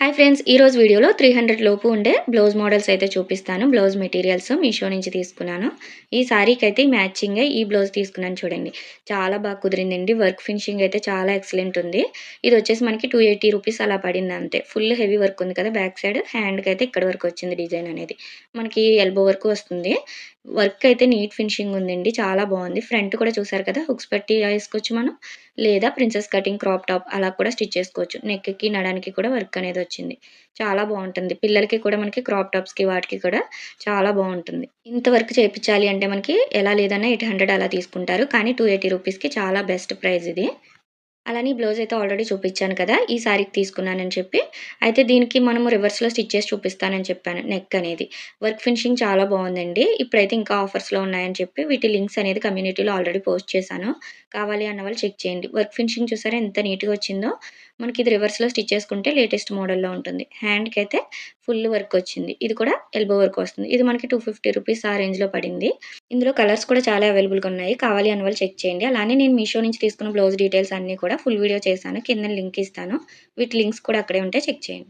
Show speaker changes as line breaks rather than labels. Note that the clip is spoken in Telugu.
హాయ్ ఫ్రెండ్స్ ఈ రోజు వీడియోలో త్రీ హండ్రెడ్ లోపు ఉండే బ్లౌజ్ మోడల్స్ అయితే చూపిస్తాను. బ్లౌజ్ మెటీరియల్స్ మీషో నుంచి తీసుకున్నాను. ఈ శారీకి అయితే మ్యాచింగ్ ఈ బ్లౌజ్ తీసుకున్నాను చూడండి. చాలా బాగా కుదిరిందండి. వర్క్ ఫినిషింగ్ అయితే చాలా ఎక్సలెంట్ ఉంది. ఇది వచ్చేసి మనకి టూ ఎయిటీ రూపీస్ అలా పడింది అంతే. ఫుల్ హెవీ వర్క్ ఉంది కదా బ్యాక్ సైడ్ హ్యాండ్కి అయితే ఇక్కడ వరకు వచ్చింది డిజైన్ అనేది. మనకి ఎల్బో వరకు వస్తుంది. వర్క్ అయితే నీట్ ఫినిషింగ్ ఉందండి. చాలా బాగుంది. ఫ్రంట్ కూడా చూసారు కదా? హుక్స్ పెట్టి వేసుకోవచ్చు మనం. లేదా ప్రిన్సెస్ కటింగ్ క్రాప్ టాప్ అలా కూడా స్టిచ్ చేసుకోవచ్చు. నెక్కి నడానికి కూడా వర్క్ అనేది వచ్చింది. చాలా బాగుంటుంది. పిల్లలకి కూడా మనకి క్రాప్ టాప్స్కి వాటికి కూడా చాలా బాగుంటుంది. ఇంతవరకు చేయించాలి అంటే మనకి ఎలా లేదన్నా ఎయిట్ హండ్రెడ్ అలా తీసుకుంటారు. కానీ టూ ఎయిటీ రూపీస్కి చాలా బెస్ట్ ప్రైస్ ఇది. అలానే బ్లౌజ్ అయితే ఆల్రెడీ చూపించాను కదా ఈ శారీకి తీసుకున్నానని చెప్పి. అయితే దీనికి మనము రివర్స్లో స్టిచ్ చేసి చూపిస్తానని చెప్పాను నెక్ అనేది. వర్క్ ఫినిషింగ్ చాలా బాగుందండి. ఇప్పుడైతే ఇంకా ఆఫర్స్లో ఉన్నాయని చెప్పి వీటి లింక్స్ అనేది కమ్యూనిటీలో ఆల్రెడీ పోస్ట్ చేశాను. కావాలి అన్న వాళ్ళు చెక్ చేయండి. వర్క్ ఫినిషింగ్ చూసారా ఎంత నీట్గా వచ్చిందో. మనకి ఇది రివర్స్లో స్టిచ్ చేసుకుంటే లేటెస్ట్ మోడల్లో ఉంటుంది. హ్యాండ్కి అయితే ఫుల్ వర్క్ వచ్చింది. ఇది కూడా ఎల్బో వర్క్ వస్తుంది. ఇది మనకి టూ ఫిఫ్టీ రూపీస్ ఆ రేంజ్లో పడింది. ఇందులో కలర్స్ కూడా చాలా అవైలబుల్గా ఉన్నాయి. కావాలి అని వాళ్ళు చెక్ చేయండి. అలానే నేను మీషో నుంచి తీసుకున్న బ్లౌజ్ డీటెయిల్స్ అన్నీ కూడా ఫుల్ వీడియో చేశాను. కింద లింక్ ఇస్తాను. వీటి లింక్స్ కూడా అక్కడే ఉంటే చెక్ చేయండి.